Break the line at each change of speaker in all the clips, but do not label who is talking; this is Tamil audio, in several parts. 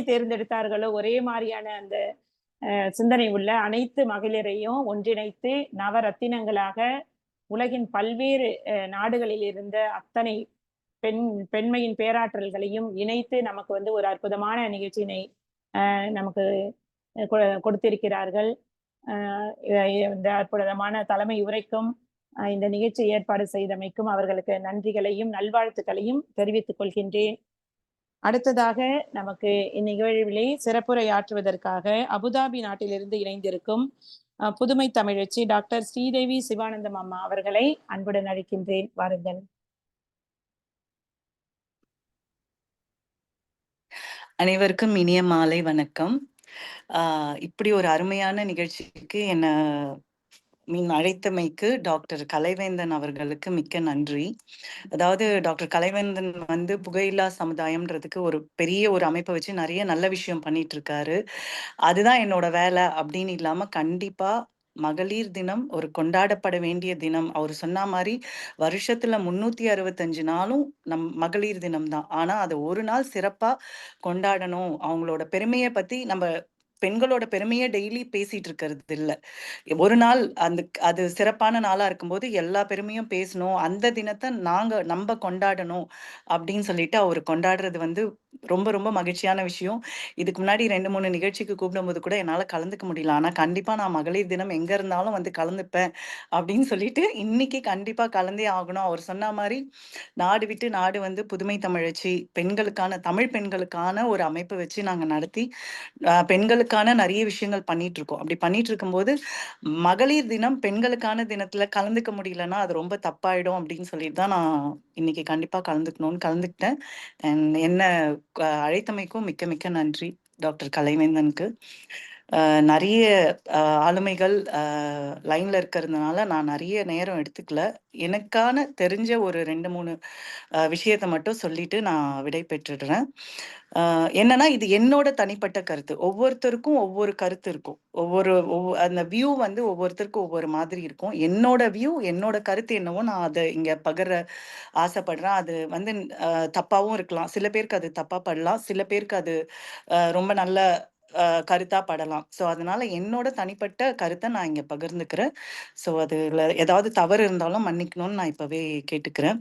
தேர்ந்தெடுத்தார்களோ ஒரே மாதிரியான அந்த சிந்தனை உள்ள அனைத்து மகளிரையும் ஒன்றிணைத்து நவரத்தினங்களாக உலகின் பல்வேறு நாடுகளில் இருந்த அத்தனை பெண் பெண்மையின் பேராற்றல்களையும் இணைத்து நமக்கு வந்து ஒரு அற்புதமான நிகழ்ச்சியினை நமக்கு கொடுத்திருக்கிறார்கள். இந்த அற்புதமான தலைமை உரைக்கும் இந்த நிகழ்ச்சி ஏற்பாடு செய்தமைக்கும் அவர்களுக்கு நன்றிகளையும் நல்வாழ்த்துக்களையும் தெரிவித்துக் கொள்கின்றேன். அடுத்ததாக நமக்கு இந்நிகழ்விலே சிறப்புரை ஆற்றுவதற்காக அபுதாபி நாட்டிலிருந்து இணைந்திருக்கும் புதுமை தமிழச்சி டாக்டர் ஸ்ரீதேவி சிவானந்தம் அம்மா அவர்களை அன்புடன் அழைக்கின்றேன். வாருங்கள்.
அனைவருக்கும் இனிய மாலை வணக்கம். இப்படி ஒரு அருமையான நிகழ்ச்சிக்கு என்ன மீன் அழைத்தமைக்கு டாக்டர் கலைவேந்தன் அவர்களுக்கு மிக்க நன்றி. அதாவது டாக்டர் கலைவேந்தன் வந்து புகையில்லா சமுதாயம்ன்றதுக்கு ஒரு பெரிய ஒரு அமைப்பை வச்சு நிறைய நல்ல விஷயம் பண்ணிட்டு இருக்காரு அதுதான் என்னோட வேலை அப்படின்னு இல்லாம கண்டிப்பா மகளிர் தினம் ஒரு கொண்டாடப்பட வேண்டிய தினம். அவர் சொன்ன மாதிரி வருஷத்துல முன்னூத்தி அறுபத்தஞ்சு நாளும் நம் மகளிர் தினம் தான் ஆனா அதை ஒரு நாள் சிறப்பா கொண்டாடணும். அவங்களோட பெருமையை பத்தி நம்ம பெண்களோட பெருமையை டெய்லி பேசிட்டு இருக்கிறது இல்லை ஒரு நாள் அந்த அது சிறப்பான நாளா இருக்கும்போது எல்லா பெருமையும் பேசணும். அந்த தினத்தை நாங்க நம்ம கொண்டாடணும் அப்படின்னு சொல்லிட்டு அவர் கொண்டாடுறது வந்து ரொம்ப ரொம்ப மகிழ்ச்சியான விஷயம். இதுக்கு முன்னாடி ரெண்டு மூணு நிகழ்ச்சிக்கு கூப்பிடும்போது கூட என்னால் கலந்துக்க முடியல. ஆனால் கண்டிப்பாக நான் மகளிர் தினம் எங்கே இருந்தாலும் வந்து கலந்துப்பேன் அப்படின்னு சொல்லிட்டு இன்னைக்கு கண்டிப்பாக கலந்தே ஆகணும். அவர் சொன்ன மாதிரி நாடு விட்டு நாடு வந்து புதுமை தமிழச்சி பெண்களுக்கான தமிழ் பெண்களுக்கான ஒரு அமைப்பு வச்சு நாங்கள் நடத்தி பெண்களுக்கு பெண்களுக்கான நிறைய விஷயங்கள் பண்ணிட்டு இருக்கோம் அப்படி பண்ணிட்டு இருக்கும்போது மகளிர் தினம் பெண்களுக்கான தினத்துல கலந்துக்க முடியலன்னா அது ரொம்ப தப்பாயிடும் அப்படின்னு சொல்லிட்டு தான் நான் இன்னைக்கு கண்டிப்பா கலந்துக்கணும்னு கலந்துக்கிட்டேன். என்ன அழைத்தமைக்கும் மிக்க மிக்க நன்றி டாக்டர் கலைவேந்தனுக்கு. நிறைய ஆளுமைகள் லைன்ல இருக்கிறதுனால நான் நிறைய நேரம் எடுத்துக்கல. எனக்கான தெரிஞ்ச ஒரு ரெண்டு மூணு விஷயத்தை மட்டும் சொல்லிட்டு நான் விடை பெற்றுடுறேன். என்னன்னா இது என்னோட தனிப்பட்ட கருத்து. ஒவ்வொருத்தருக்கும் ஒவ்வொரு கருத்து இருக்கும். ஒவ்வொரு அந்த வியூ வந்து ஒவ்வொருத்தருக்கும் ஒவ்வொரு மாதிரி இருக்கும். என்னோட வியூ என்னோட கருத்து என்னவோ நான் அதை இங்க பகிர ஆசைப்படுறேன். அது வந்து தப்பாவும் இருக்கலாம். சில பேருக்கு அது தப்பா படலாம். சில பேருக்கு அது ரொம்ப நல்ல கருத்தா படலாம். ஸோ அதனால என்னோட தனிப்பட்ட கருத்தை நான் இங்க பகிர்ந்துக்கிறேன். ஸோ அதுல ஏதாவது தவறு இருந்தாலும் மன்னிக்கணும்னு நான் இப்பவே கேட்டுக்கிறேன்.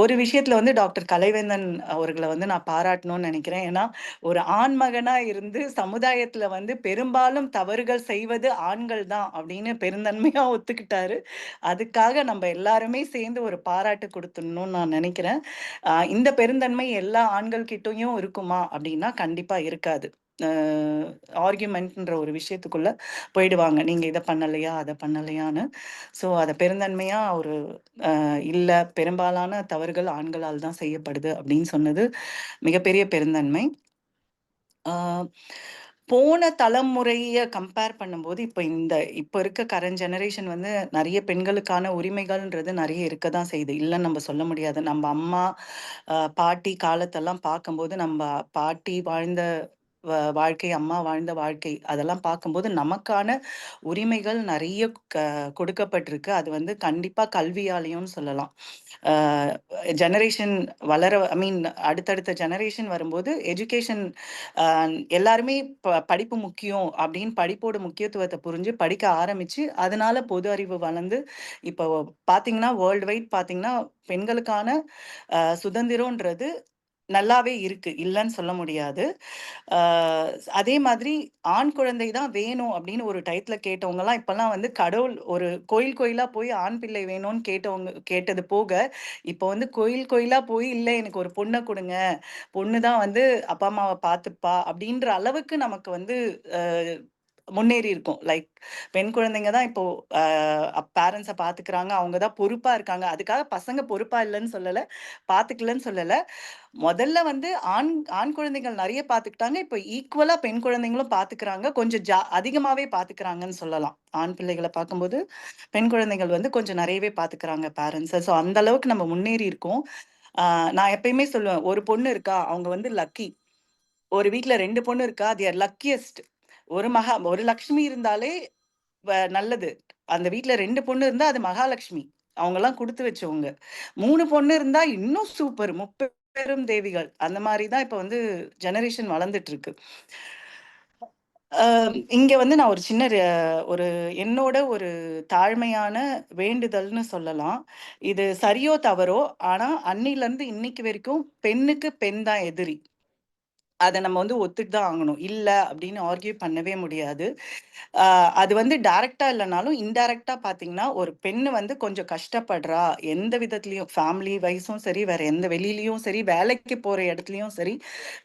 ஒரு விஷயத்துல வந்து டாக்டர் கலைவேந்தன் அவர்களை வந்து நான் பாராட்டணும்னு நினைக்கிறேன். ஏன்னா ஒரு ஆண் மகனா இருந்து சமுதாயத்துல வந்து பெரும்பாலும் தவறுகள் செய்வது ஆண்கள் தான் அப்படின்னு பெருந்தன்மையா ஒத்துக்கிட்டாரு. அதுக்காக நம்ம எல்லாருமே சேர்ந்து ஒரு பாராட்டு கொடுத்துடணும்னு நான் நினைக்கிறேன். இந்த பெருந்தன்மை எல்லா ஆண்கள் கிட்டையும் இருக்குமா அப்படின்னா கண்டிப்பா இருக்காது. ஆர்கியூமெண்ட்ன்ற ஒரு விஷயத்துக்குள்ள போயிடுவாங்க. நீங்க இதை பண்ணலையா அதை பண்ணலையான்னு. ஸோ அதை பெருந்தன்மையா ஒரு இல்லை பெரும்பாலான தவறுகள் ஆண்களால் தான் செய்யப்படுது அப்படின்னு சொன்னது மிகப்பெரிய பெருந்தன்மை. போன தலைமுறையை கம்பேர் பண்ணும்போது இப்போ இந்த இப்போ இருக்க கரண்ட் ஜெனரேஷன் வந்து நிறைய பெண்களுக்கான உரிமைகள்ன்றது நிறைய இருக்க தான் செய்யுது. இல்லைன்னு நம்ம சொல்ல முடியாது. நம்ம அம்மா பாட்டி காலத்தெல்லாம் பார்க்கும்போது நம்ம பாட்டி வாழ்ந்த வாழ்க்கை அம்மா வாழ்ந்த வாழ்க்கை அதெல்லாம் பார்க்கும்போது நமக்கான உரிமைகள் நிறைய கொடுக்கப்பட்டிருக்கு. அது வந்து கண்டிப்பா கல்வியாலையும் சொல்லலாம். ஜெனரேஷன் வளர ஐ மீன் அடுத்தடுத்த ஜெனரேஷன் வரும்போது எஜுகேஷன் எல்லாருமே படிப்பு முக்கியம் அப்படின்னு படிப்போட முக்கியத்துவத்தை புரிஞ்சு படிக்க ஆரம்பிச்சு அதனால பொது அறிவு வளர்ந்து இப்போ பார்த்தீங்கன்னா வேர்ல்டு வைட் பார்த்தீங்கன்னா பெண்களுக்கான சுதந்திரம்ன்றது நல்லாவே இருக்கு. இல்லைன்னு சொல்ல முடியாது. அதே மாதிரி ஆண் குழந்தை தான் வேணும் அப்படின்னு ஒரு டயத்துல கேட்டவங்க எல்லாம் இப்பெல்லாம் வந்து கடவுள் ஒரு கோயில் கோயிலா போய் ஆண் பிள்ளை வேணும்னு கேட்டவங்க கேட்டது போக இப்போ வந்து கோயில் கோயிலா போய் இல்லை எனக்கு ஒரு பொண்ணை கொடுங்க. பொண்ணு தான் வந்து அப்பா அம்மாவை பார்த்துப்பா. அப்படின்ற அளவுக்கு நமக்கு வந்து முன்னேறி இருக்கும் லைக் பெண் குழந்தைங்க தான் இப்போ பேரண்ட்ஸை பார்த்துக்கிறாங்க அவங்க தான் பொறுப்பாக இருக்காங்க. அதுக்காக பசங்க பொறுப்பாக இல்லைன்னு சொல்லலை பார்த்துக்கலன்னு சொல்லலை. முதல்ல வந்து ஆண் ஆண் குழந்தைகள் நிறைய பார்த்துக்கிட்டாங்க இப்போ ஈக்குவலாக பெண் குழந்தைங்களும் பார்த்துக்கிறாங்க கொஞ்சம் ஜா அதிகமாகவே பார்த்துக்கிறாங்கன்னு சொல்லலாம். ஆண் பிள்ளைகளை பார்க்கும்போது பெண் குழந்தைகள் வந்து கொஞ்சம் நிறையவே பார்த்துக்கிறாங்க பேரண்ட்ஸை ஸோ அந்த அளவுக்கு நம்ம முன்னேறி இருக்கோம் நான் எப்பயுமே சொல்லுவேன் ஒரு பொண்ணு இருக்கா? அவங்க வந்து லக்கி ஒரு வீட்டில் ரெண்டு பொண்ணு இருக்கா? அது லக்கியஸ்ட் ஒரு மகா ஒரு லக்ஷ்மி இருந்தாலே நல்லது. அந்த வீட்டுல ரெண்டு பொண்ணு இருந்தா அது மகாலட்சுமி அவங்க எல்லாம் கொடுத்து வச்சவங்க. மூணு பொண்ணு இருந்தா இன்னும் சூப்பர். முப்பெரும் தேவிகள். அந்த மாதிரி தான் இப்ப வந்து ஜெனரேஷன் வளர்ந்துட்டு இருக்கு இங்க வந்து நான் ஒரு சின்ன ஒரு என்னோட ஒரு தாழ்மையான வேண்டுதல்னு சொல்லலாம். இது சரியோ தவறோ ஆனா அன்னில இருந்து இன்னைக்கு வரைக்கும் பெண்ணுக்கு பெண் தான் எதிரி. அதை நம்ம வந்து ஒத்துட்டு தான் ஆகணும். இல்லை அப்படின்னு ஆர்கியூ பண்ணவே முடியாது. அது வந்து டைரக்டா இல்லைனாலும் இன்டைரக்டா பார்த்தீங்கன்னா ஒரு பெண்ணு வந்து கொஞ்சம் கஷ்டப்படுறா. எந்த விதத்துலையும் ஃபேமிலி வைஸும் சரி வேற எந்த வெளியிலயும் சரி வேலைக்கு போற இடத்துலையும் சரி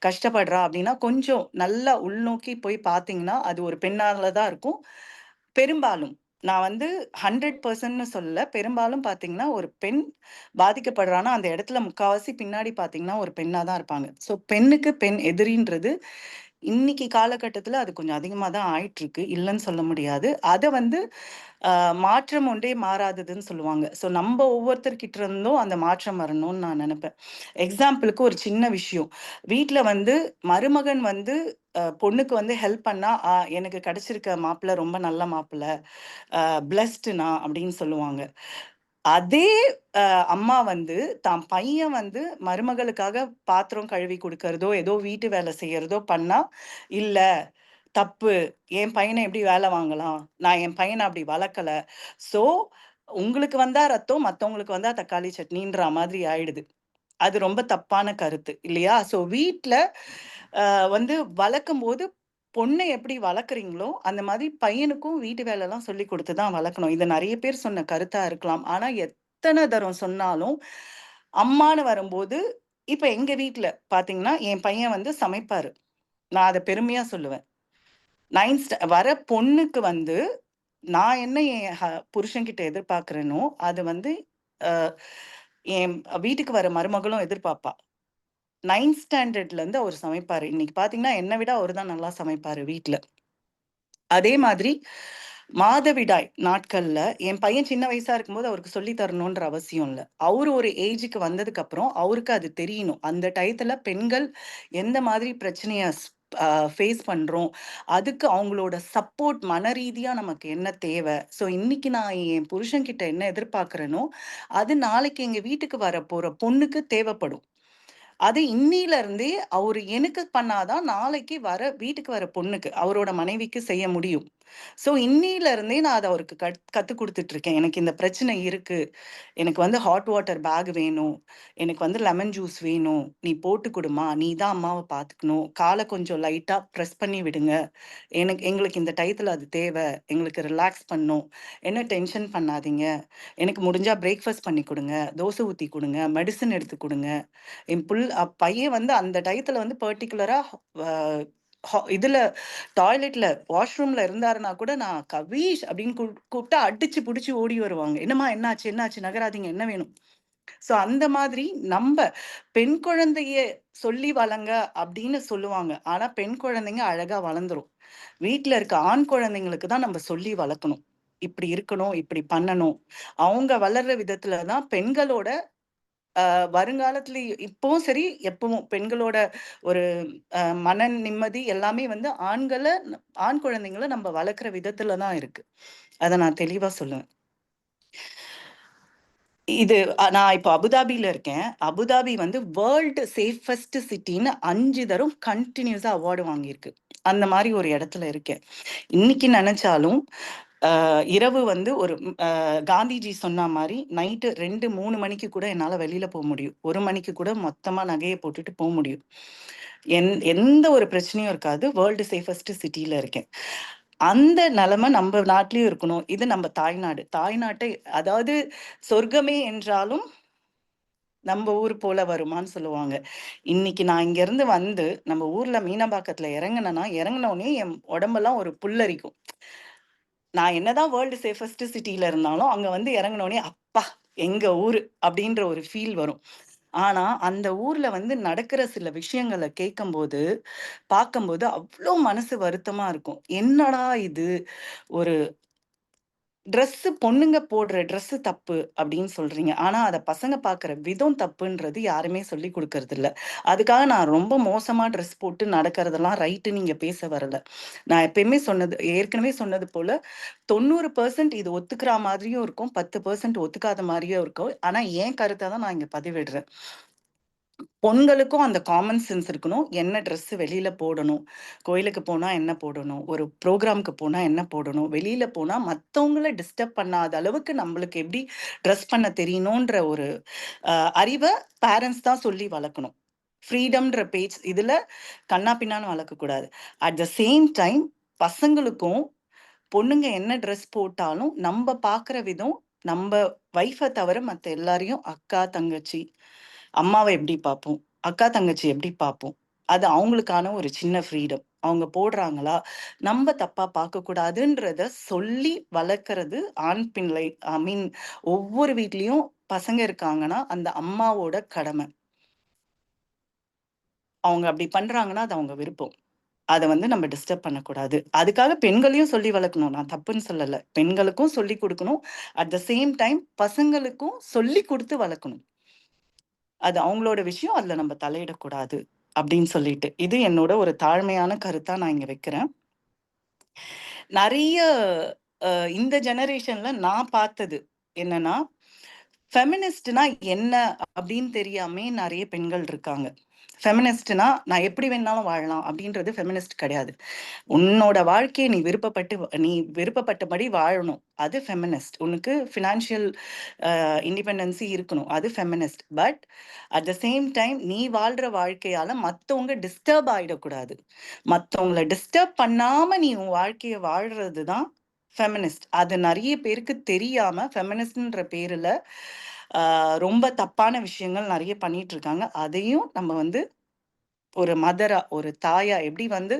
கஷ்டப்படுறா அப்படின்னா கொஞ்சம் நல்லா உள்நோக்கி போய் பார்த்தீங்கன்னா அது ஒரு பெண்ணால தான் இருக்கும். பெரும்பாலும். நான் வந்து ஹண்ட்ரட் பர்சன்ட்னு சொல்லல. பெரும்பாலும் பார்த்தீங்கன்னா ஒரு பெண் பாதிக்கப்படுறான்னா அந்த இடத்துல முக்காவாசி பின்னாடி பார்த்தீங்கன்னா ஒரு பெண்ணாக தான் இருப்பாங்க. ஸோ பெண்ணுக்கு பெண் எதிரின்றது இன்னைக்கு காலகட்டத்துல அது கொஞ்சம் அதிகமா தான் ஆயிட்டு இருக்கு இல்லைன்னு சொல்ல முடியாது. அதை வந்து மாற்றம் ஒன்றே மாறாததுன்னு சொல்லுவாங்க. ஸோ நம்ம ஒவ்வொருத்தர்கிட்ட இருந்தும் அந்த மாற்றம் வரணும்னு நான் நினைப்பேன். எக்ஸாம்பிளுக்கு ஒரு சின்ன விஷயம். வீட்டில் வந்து மருமகன் வந்து பொண்ணுக்கு வந்து ஹெல்ப் பண்ணா "ஆ, எனக்கு கிடைச்சிருக்க மாப்பிள்ளை ரொம்ப நல்ல மாப்பிள்ளை பிளஸ்டுனா அப்படின்னு சொல்லுவாங்க. அதே அம்மா வந்து தான் பையன் வந்து மருமகளுக்காக பாத்திரம் கழுவி கொடுக்கறதோ ஏதோ வீட்டு வேலை செய்யறதோ பண்ணா இல்ல தப்பு. என் பையனை எப்படி வேலை வாங்கலாம்? நான் என் பையனை அப்படி வளர்க்கல. சோ உங்களுக்கு வந்தா ரத்தம் மத்தவங்களுக்கு வந்தா தக்காளி சட்னின்ற மாதிரி ஆயிடுது. அது ரொம்ப தப்பான கருத்து இல்லையா? சோ வீட்டில் வந்து வளர்க்கும் போது பொண்ணை எப்படி வளர்க்குறீங்களோ அந்த மாதிரி பையனுக்கும் வீட்டு வேலைலாம் சொல்லி கொடுத்து தான் வளர்க்கணும். இது நிறைய பேர் சொன்ன கருத்தா இருக்கலாம். ஆனா எத்தனை தரம் சொன்னாலும் அம்மானு வரும்போது இப்ப எங்க வீட்டுல பாத்தீங்கன்னா என் பையன் வந்து சமைப்பாரு. நான் அதை பெருமையா சொல்லுவேன். நைன்த் வர பொண்ணுக்கு வந்து நான் என்ன என் ஹ- புருஷன்கிட்ட எதிர்பார்க்குறேனோ அது வந்து என் வீட்டுக்கு வர மருமகளும் எதிர்பார்ப்பா. நைன்த் ஸ்டாண்டர்ட்லேருந்து அவர் சமைப்பார். இன்னைக்கு பார்த்தீங்கன்னா என்னை விட அவர் தான் நல்லா சமைப்பார் வீட்டில் அதே மாதிரி மாதவிடாய் நாட்கள்ல என் பையன் சின்ன வயசா இருக்கும்போது அவருக்கு சொல்லி தரணுன்ற அவசியம் இல்லை. அவர் ஒரு ஏஜுக்கு வந்ததுக்கு அப்புறம் அவருக்கு அது தெரியணும். அந்த டயத்துல பெண்கள் எந்த மாதிரி பிரச்சனைய ஃபேஸ் பண்ணுறோம் அதுக்கு அவங்களோட சப்போர்ட் மன ரீதியாக நமக்கு என்ன தேவை? ஸோ இன்னைக்கு நான் என் புருஷன்கிட்ட என்ன எதிர்பார்க்குறேனோ அது நாளைக்கு எங்கள் வீட்டுக்கு வர போகிற பொண்ணுக்கு தேவைப்படும். அது இன்னில இருந்தே அவரு எனக்கு பண்ணாதான் நாளைக்கு வர வீட்டுக்கு வர பொண்ணுக்கு அவரோட மனைவிக்கு செய்ய முடியும். ஸோ இன்னில இருந்தே நான் அதை அவருக்கு கத் கற்றுக் கொடுத்துட்டு இருக்கேன் எனக்கு இந்த பிரச்சனை இருக்கு. எனக்கு வந்து ஹாட் வாட்டர் பேக் வேணும். எனக்கு வந்து லெமன் ஜூஸ் வேணும். நீ போட்டு கொடுமா? நீ தான் அம்மாவை பார்த்துக்கணும் காலை கொஞ்சம் லைட்டாக ப்ரெஸ் பண்ணி விடுங்க. எனக்கு எங்களுக்கு இந்த டயத்தில் அது தேவை. எங்களுக்கு ரிலாக்ஸ் பண்ணும். என்ன டென்ஷன் பண்ணாதீங்க. எனக்கு முடிஞ்சால் பிரேக்ஃபாஸ்ட் பண்ணி கொடுங்க. தோசை ஊற்றி கொடுங்க. மெடிசன் எடுத்து கொடுங்க. என் புல் பையன் வந்து அந்த டயத்தில் வந்து பர்டிகுலராக இதுல டாய்லெட்ல வாஷ்ரூம்ல இருந்தாருன்னா கூட நான் கவீஷ் அப்படின்னு கூப்பிட்டா அடிச்சு புடிச்சு ஓடி வருவாங்க. என்னம்மா என்னாச்சு? என்னாச்சு? நகராதிங்க. என்ன வேணும்? சோ அந்த மாதிரி நம்ம பெண் குழந்தைய சொல்லி வளங்க அப்படின்னு சொல்லுவாங்க. ஆனா பெண் குழந்தைங்க அழகா வளர்ந்துரும் வீட்டுல இருக்க ஆண் குழந்தைங்களுக்கு தான் நம்ம சொல்லி வளர்க்கணும். இப்படி இருக்கணும் இப்படி பண்ணணும். அவங்க வளர்ற விதத்துல தான் பெண்களோட வருங்காலத்துல இப்பவும் சரி எப்பவும் பெண்களோட ஒரு மன நிம்மதி எல்லாமே வந்து ஆண்களை ஆண் குழந்தைங்களை நம்ம வளர்க்குற விதத்துல தான் இருக்கு. அதை நான் தெளிவா சொல்லுவேன். இது நான் இப்போ அபுதாபியில இருக்கேன். அபுதாபி வந்து வேர்ல்டு சேஃபஸ்ட் சிட்டின்னு அஞ்சு தரம் கண்டினியூஸா அவார்டு வாங்கியிருக்கு. அந்த மாதிரி ஒரு இடத்துல இருக்கேன். இன்னைக்கு நினைச்சாலும் இரவு வந்து ஒரு காந்திஜி சொன்ன மாதிரி நைட்டு ரெண்டு மூணு மணிக்கு கூட என்னால் வெளியில போக முடியும். ஒரு மணிக்கு கூட மொத்தமா நகையை போட்டுட்டு போக முடியும். எந் எந்த ஒரு பிரச்சனையும் இருக்காது. வேர்ல்டு சேஃபஸ்ட் சிட்டியில் இருக்கேன். அந்த நிலைமை நம்ம நாட்டிலயும் இருக்கணும். இது நம்ம தாய்நாடு. தாய்நாட்டை அதாவது சொர்க்கமே என்றாலும் நம்ம ஊர் போல வருமான்னு சொல்லுவாங்க. இன்னைக்கு நான் இங்க இருந்து வந்து நம்ம ஊர்ல மீனம்பாக்கத்துல இறங்குனேன்னா இறங்கினோடனே என் உடம்பெல்லாம் ஒரு புல்லரிக்கும். நான் என்னதான் வேர்ல்டு சேஃபஸ்ட் சிட்டியில இருந்தாலும் அங்க வந்து இறங்கினோடனே அப்பா எங்க ஊரு அப்படின்ற ஒரு ஃபீல் வரும். ஆனா அந்த ஊர்ல வந்து நடக்கிற சில விஷயங்களை கேட்கும்போது பார்க்கும்போது அவ்வளோ மனசு வருத்தமா இருக்கும். என்னடா இது? ஒரு ட்ரெஸ்ஸு பொண்ணுங்க போடுற ட்ரெஸ்ஸு தப்பு அப்படின்னு சொல்றீங்க. ஆனா அத பசங்க பார்க்குற விதம் தப்புன்றது யாருமே சொல்லி கொடுக்கறது இல்ல அதுக்காக நான் ரொம்ப மோசமா ட்ரெஸ் போட்டு நடக்கிறதெல்லாம் ரைட்டு நீங்க பேச வரல. நான் எப்பயுமே சொன்னது ஏற்கனவே சொன்னது போல தொண்ணூறு பர்சன்ட் இது ஒத்துக்கிற மாதிரியும் இருக்கும் பத்து பர்சன்ட் ஒத்துக்காத மாதிரியும் இருக்கும். ஆனா என் கருத்தை தான் நான் இங்க பதிவிடுறேன். பொண்களுக்கும் அந்த காமன் சென்ஸ் இருக்கணும். என்ன ட்ரெஸ் வெளியில போடணும்? கோயிலுக்கு போனா என்ன போடணும்? ஒரு ப்ரோக்ராம்க்கு போனா என்ன போடணும்? வெளியில போனா மத்தவங்கள டிஸ்டர்ப் பண்ணாத அளவுக்கு நம்மளுக்கு எப்படி ட்ரெஸ் பண்ண தெரியணுன்ற ஒரு அறிவை பேரண்ட்ஸ் தான் சொல்லி வளர்க்கணும். ஃப்ரீடம்ன்ற பேஜ் இதுல கண்ணா பின்னான்னு வளர்க்கக்கூடாது. அட் த சேம் டைம் பசங்களுக்கும் பொண்ணுங்க என்ன ட்ரெஸ் போட்டாலும் நம்ம பார்க்குற விதம், நம்ம ஒய்ஃபை தவிர மற்ற எல்லாரையும் அக்கா, தங்கச்சி, அம்மாவை எப்படி பார்ப்போம்? அக்கா, தங்கச்சி எப்படி பார்ப்போம்? அது அவங்களுக்கான ஒரு சின்ன ஃப்ரீடம். அவங்க போடுறாங்களா? நம்ம தப்பா பார்க்கக்கூடாதுன்றத சொல்லி வளர்க்கறது ஆண் பிள்ளை ஐ மீன் ஒவ்வொரு வீட்லயும் பசங்க இருக்காங்கன்னா, அந்த அம்மாவோட கடமை. அவங்க அப்படி பண்றாங்கன்னா, அது அவங்க விருப்பம். அதை வந்து நம்ம டிஸ்டர்ப் பண்ணக்கூடாது. அதுக்காக பெண்களையும் சொல்லி வளர்க்கணும். நான் தப்புன்னு சொல்லலை பெண்களுக்கும் சொல்லிக் கொடுக்கணும் அட் த சேம் டைம் பசங்களுக்கும் சொல்லிக் கொடுத்து வளர்க்கணும். அது அவங்களோட விஷயம். அதுல நம்ம தலையிடக்கூடாது. அப்படின்னு சொல்லிட்டு. இது என்னோட ஒரு தாழ்மையான கருத்தா நான் இங்க வைக்கிறேன். நிறைய இந்த ஜெனரேஷன்ல நான் பார்த்தது என்னன்னா, ஃபெமினிஸ்ட்னா என்ன அப்படின்னு தெரியாமே நிறைய பெண்கள் இருக்காங்க. ஃபெமினிஸ்ட்னா நான் எப்படி வேணாலும் வாழலாம் அப்படின்றது ஃபெமினிஸ்ட் கிடையாது. உன்னோட வாழ்க்கையை நீ விருப்பப்பட்டு நீ விருப்பப்பட்டபடி வாழணும். அது ஃபெமினிஸ்ட். உனக்கு ஃபினான்ஷியல் இண்டிபெண்டன்சி இருக்கணும். அது feminist. But at the same time நீ வாழ்ற வாழ்க்கையால மற்றவங்க டிஸ்டர்ப் ஆயிடக்கூடாது. மற்றவங்களை டிஸ்டர்ப் பண்ணாம நீ உன் வாழ்க்கையை வாழ்றது தான் ஃபெமினிஸ்ட். அது நிறைய பேருக்கு தெரியாம ஃபெமினிஸ்ட்ன்ற பேர்ல ரொம்ப தப்பான விஷயங்கள் நிறைய பண்ணிட்டு இருக்காங்க. அதையும் நம்ம வந்து ஒரு மதரா, ஒரு தாயா எப்படி வந்து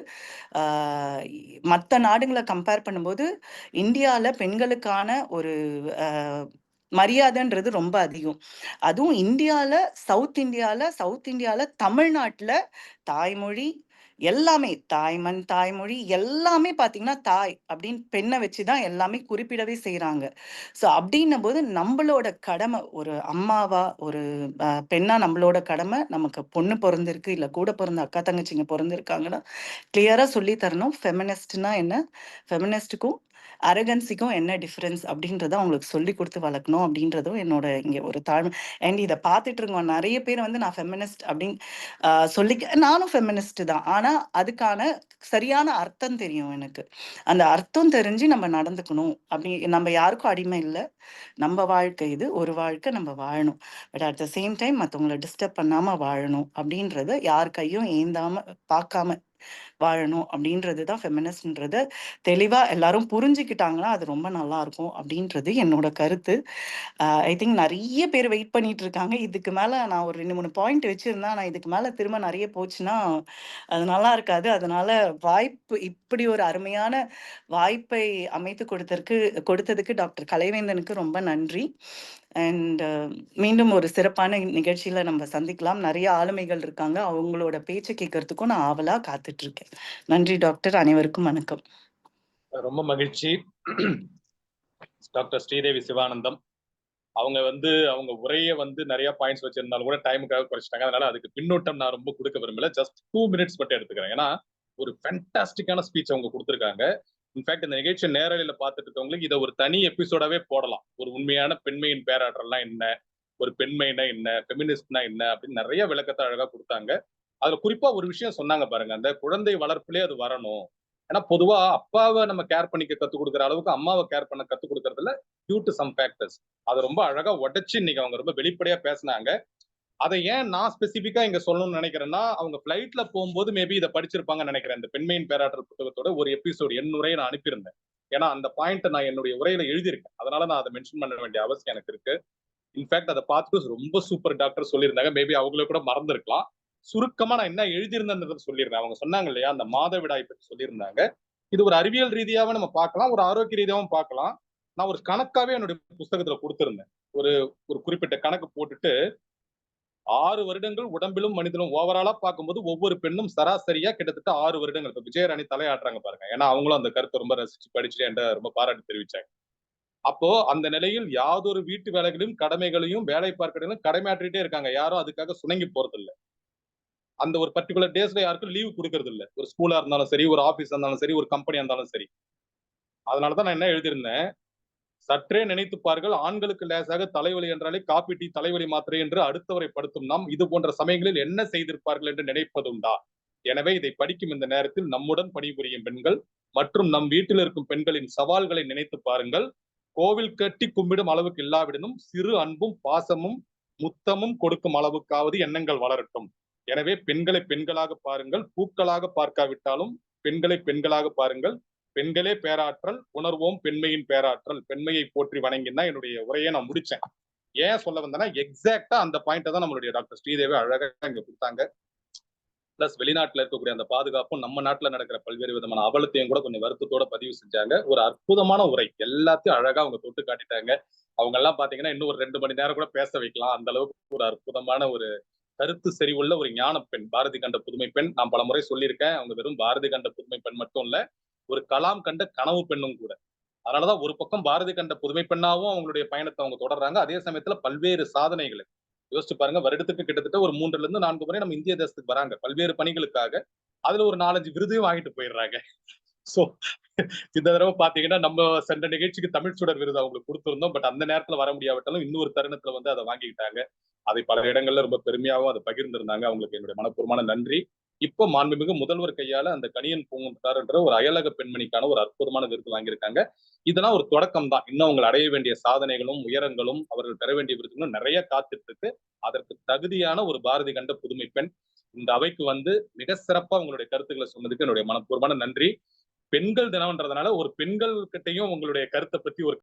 மற்ற நாடுங்களை கம்பேர் பண்ணும்போது, இந்தியாவில் பெண்களுக்கான ஒரு மரியாதைன்றது ரொம்ப அதிகம். அதுவும் இந்தியாவில் சவுத் இந்தியாவில் சவுத் இந்தியாவில் தமிழ்நாட்டில் தாய்மொழி எல்லாமே தாய்மண், தாய்மொழி எல்லாமே பார்த்தீங்கன்னா, தாய் அப்படின்னு பெண்ணை வச்சு தான் எல்லாமே குறிப்பிடவே செய்கிறாங்க ஸோ அப்படின்னும்போது நம்மளோட கடமை ஒரு அம்மாவா, ஒரு பெண்ணா நம்மளோட கடமை நமக்கு பொண்ணு பிறந்திருக்கு இல்ல கூட பிறந்த அக்கா, தங்கச்சிங்க பிறந்திருக்காங்கன்னா கிளியரா சொல்லி தரணும். ஃபெமினிஸ்ட்னா என்ன? ஃபெமினிஸ்ட்டுக்கும், அரகன்சிக்கும் என்ன டிஃபரன்ஸ் அப்படின்றத அவங்களுக்கு சொல்லிக் கொடுத்து வளர்க்கணும் அப்படின்றதும் என்னோட இங்க ஒரு தாழ்மை. அண்ட் இதை பார்த்துட்டு இருக்கோம் நிறைய பேர் வந்து நான் ஃபெமினிஸ்ட் அப்படின்னு சொல்லி சொல்லிக்க நானும் ஃபெமினிஸ்ட் தான். ஆனா அதுக்கான சரியான அர்த்தம் தெரியும் எனக்கு. அந்த அர்த்தம் தெரிஞ்சு நம்ம நடந்துக்கணும். அப்படி நம்ம யாருக்கும் அடிமை இல்லை நம்ம வாழ்க்கை இது. ஒரு வாழ்க்கை நம்ம வாழணும். But at the same time மற்றவங்களை டிஸ்டர்ப் பண்ணாம வாழணும் அப்படின்றத யார் கையும் ஏந்தாம பார்க்காம வாழணும் அப்படின்றது தான் ஃபெமினிஸ்ட்ன்றது தெளிவாக எல்லாரும் புரிஞ்சுக்கிட்டாங்கன்னா, அது ரொம்ப நல்லா இருக்கும் அப்படின்றது என்னோட கருத்து. ஐ திங்க் நிறைய பேர் வெயிட் பண்ணிட்டு இருக்காங்க. இதுக்கு மேலே நான் ஒரு 2, 3 பாயிண்ட் வச்சிருந்தேன். நான் இதுக்கு மேலே திரும்ப நிறைய போச்சுன்னா, அது நல்லா இருக்காது. அதனால வாய்ப்பு இப்படி ஒரு அருமையான வாய்ப்பை அமைத்து கொடுத்ததற்கு கொடுத்ததுக்கு டாக்டர் கலைவேந்தனுக்கு ரொம்ப நன்றி. அண்ட் uh, மீண்டும் ஒரு சிறப்பான நிகழ்ச்சியில நம்ம சந்திக்கலாம். நிறைய ஆளுமைகள் இருக்காங்க. அவங்களோட பேச்சை கேட்கறதுக்கும் நான் ஆவலா காத்துட்டு இருக்கேன். நன்றி டாக்டர். அனைவருக்கும் வணக்கம்.
ரொம்ப மகிழ்ச்சி. டாக்டர் ஸ்ரீதேவி சிவானந்தம். அவங்க வந்து அவங்க உரைய வந்து நிறைய பாயிண்ட்ஸ் வச்சிருந்தாலும் கூட டைமுக்காக குறைச்சிட்டாங்க அதனால அதுக்கு பின்னூட்டம் நான் ரொம்ப கொடுக்க விரும்பல. ஜஸ்ட் டூ மினிட்ஸ் மட்டும் எடுத்துக்கிறேன். ஏன்னா, ஒரு ஃபேண்டாஸ்டிக்கான ஸ்பீச் அவங்க கொடுத்துருக்காங்க இன்ஃபேக்ட் இந்த நிகழ்ச்சி நேரலையில பார்த்துட்டு இருக்கவங்களுக்கு இதை ஒரு தனி எபிசோடாவே போடலாம். ஒரு உண்மையான பெண்மையின் பேராற்றல்னா என்ன? ஒரு பெண்மைனா என்ன? ஃபெமினிஸ்ட்னா என்ன? அப்படின்னு நிறைய விளக்கத்தை அழகா குடுத்தாங்க. அதுல குறிப்பா ஒரு விஷயம் சொன்னாங்க பாருங்க. அந்த குழந்தை வளர்ப்புலேயே அது வரணும். ஏன்னா பொதுவா அப்பாவ நம்ம கேர் பண்ணிக்க கத்துக் கொடுக்குற அளவுக்கு அம்மாவ கேர் பண்ண கத்துக் கொடுக்கறதுல டியூ டு சம் ஃபேக்டர்ஸ். அத ரொம்ப அழகா உடைச்சு இன்னைக்கு அவங்க ரொம்ப வெளிப்படையா பேசுனாங்க. அதை ஏன் நான் ஸ்பெசிஃபிக்கா இங்க சொல்லணும்னு நினைக்கிறேன்னா அவங்க ஃப்ளைட்ல போகும்போது மேபி இதை படிச்சிருப்பாங்கன்னு நினைக்கிறேன் இந்த பெண்மையின் பேராற்றல் புத்தகத்தோட ஒரு எபிசோடு என்னுரையை நான் அனுப்பியிருந்தேன். ஏன்னா அந்த பாயிண்ட் நான் என்னுடைய உரையில எழுதியிருக்கேன். அதனால நான் அத மென்ஷன் பண்ண வேண்டிய அவசியம் எனக்கு இருக்கு. இன்ஃபேக்ட் அதை பார்த்துட்டு ரொம்ப சூப்பர் டாக்டர் சொல்லியிருந்தாங்க. மேபி அவங்கள கூட மறந்துருக்கலாம் சுருக்கமா நான் என்ன எழுதியிருந்தேன்றத சொல்லியிருந்தேன் அவங்க சொன்னாங்க இல்லையா, அந்த மாதவிடாய் பற்றி சொல்லியிருந்தாங்க. இது ஒரு அறிவியல் ரீதியாவும் நம்ம பார்க்கலாம். ஒரு ஆரோக்கிய ரீதியாவும் பார்க்கலாம். நான் ஒரு கணக்காவே என்னுடைய புஸ்தகத்துல கொடுத்திருந்தேன் ஒரு ஒரு குறிப்பிட்ட கணக்கு போட்டுட்டு ஆறு வருடங்கள் உடம்பிலும், மனிதனும் ஓவராலா பார்க்கும்போது ஒவ்வொரு பெண்ணும் சராசரியா கிட்டத்தட்ட ஆறு வருடங்கள். இப்ப விஜயராணி தலையாட்டுறாங்க பாருங்க. ஏன்னா அவங்களும் அந்த கருத்தை ரொம்ப ரசிச்சு படிச்சுட்டு என்ட்ட ரொம்ப பாராட்டு தெரிவிச்சாங்க. அப்போ அந்த நிலையில் யாதொரு வீட்டு வேலைகளையும், கடமைகளையும், வேலை பார்க்கிறதையும் கடமையாற்றிட்டே இருக்காங்க. யாரும் அதுக்காக சுணங்கி போறதில்லை அந்த ஒரு பர்டிகுலர் டேஸ்ல யாருக்கும் லீவ் கொடுக்கறது இல்லை ஒரு ஸ்கூலா இருந்தாலும் சரி, ஒரு ஆபீஸா இருந்தாலும் சரி, ஒரு கம்பெனியா இருந்தாலும் சரி. அதனால தான் நான் என்ன எழுதியிருந்தேன், சற்றே நினைத்துப்பார்கள். பாருங்கள் ஆண்களுக்கு லேசாக தலைவலி என்றாலே காப்பி டீ தலைவலி மாத்திரை என்று அடுத்தவரை படுத்தும் நாம் இது போன்ற சமயங்களில் என்ன செய்திருப்பார்கள் என்று நினைப்பதுண்டா? எனவே இதை படிக்கும் இந்த நேரத்தில் நம்முடன் பணிபுரியும் பெண்கள் மற்றும் நம் வீட்டில் இருக்கும் பெண்களின் சவால்களை நினைத்து பாருங்கள். கோவில் கட்டி கும்பிடும் அளவுக்கு இல்லாவிடனும் சிறு அன்பும் பாசமும் முத்தமும் கொடுக்கும் அளவுக்காவது எண்ணங்கள் வளரட்டும். எனவே பெண்களை பெண்களாக பாருங்கள். பூக்களாக பார்க்காவிட்டாலும் பெண்களை பெண்களாக பாருங்கள். பெண்களே பேராற்றல் உணர்வோம் பெண்மையின் பேராற்றல். பெண்மையை போற்றி வணங்கினா என்னுடைய உரையை நான் முடிச்சேன். ஏன் சொல்ல வந்தேன்னா எக்ஸாக்டா அந்த பாயிண்ட்டை தான் நம்மளுடைய டாக்டர் ஸ்ரீதேவி அழகாக இங்க கொடுத்தாங்க. பிளஸ் வெளிநாட்டுல இருக்கக்கூடிய அந்த பாதுகாப்பும் நம்ம நாட்டுல நடக்கிற பல்வேறு விதமான அவலத்தையும் கூட கொஞ்சம் வருத்தத்தோட பதிவு செஞ்சாங்க. ஒரு அற்புதமான உரை. எல்லாத்தையும் அழகா அவங்க தொட்டு காட்டிட்டாங்க. அவங்க எல்லாம் பாத்தீங்கன்னா இன்னும் ஒரு ரெண்டு மணி நேரம் கூட பேச வைக்கலாம். அந்த அளவுக்கு ஒரு அற்புதமான ஒரு கருத்து செறிவுள்ள ஒரு ஞான பெண். பாரதி கண்ட புதுமை பெண். நான் பல முறை சொல்லியிருக்கேன். அவங்க வெறும் பாரதி கண்ட புதுமை பெண் மட்டும் இல்ல ஒரு கலாம் கண்ட கனவு பெண்ணும் கூட. அதனாலதான் ஒரு பக்கம் பாரதி கண்ட புதுமை பெண்ணாவும் அவங்களுடைய பயணத்தை அவங்க தொடர்றாங்க. அதே சமயத்துல பல்வேறு சாதனைகளை. யோசிச்சு பாருங்க வருடத்துக்கு கிட்டத்தட்ட ஒரு மூன்றுல இருந்து நான்கு முறை நம்ம இந்திய தேசத்துக்கு வராங்க. பல்வேறு பணிகளுக்காக அதுல ஒரு நாலஞ்சு விருதையும் வாங்கிட்டு போயிடுறாங்க. சோ இந்த தடவை பாத்தீங்கன்னா நம்ம சென்ற நிகழ்ச்சிக்கு தமிழ் சுடர் விருது அவங்களுக்கு கொடுத்துருந்தோம். பட் அந்த நேரத்துல வர முடியாவிட்டாலும் இன்னொரு தருணத்துல வந்து அதை வாங்கிக்கிட்டாங்க. அதை பல இடங்கள்ல ரொம்ப பெருமையாகவும் அதை பகிர்ந்திருந்தாங்க. அவங்களுக்கு என்னுடைய மனப்பூர்வமான நன்றி. இப்போ மாண்புமிகு முதல்வர் கையால அந்த கணியன் பூங்குன்றார்ன்ற ஒரு அயலக பெண்மணிக்கான ஒரு அற்புதமான விருது வாங்கியிருக்காங்க. இதெல்லாம் ஒரு தொடக்கம் தான். இன்னும் அவங்களை அடைய வேண்டிய சாதனைகளும் உயரங்களும் அவர்கள் பெற வேண்டிய விருதுகளும் நிறைய காத்துட்டு இருக்கு அதற்கு தகுதியான ஒரு பாரதி கண்ட புதுமை பெண் இந்த அவைக்கு வந்து மிக சிறப்பா உங்களுடைய கருத்துக்களை சொன்னதுக்கு என்னுடைய மனப்பூர்வமான நன்றி. பெண்கள் தினம்ன்றதுனால ஒரு பெண்கள் கிட்டையும் உங்களுடைய கருத்தை பத்தி ஒரு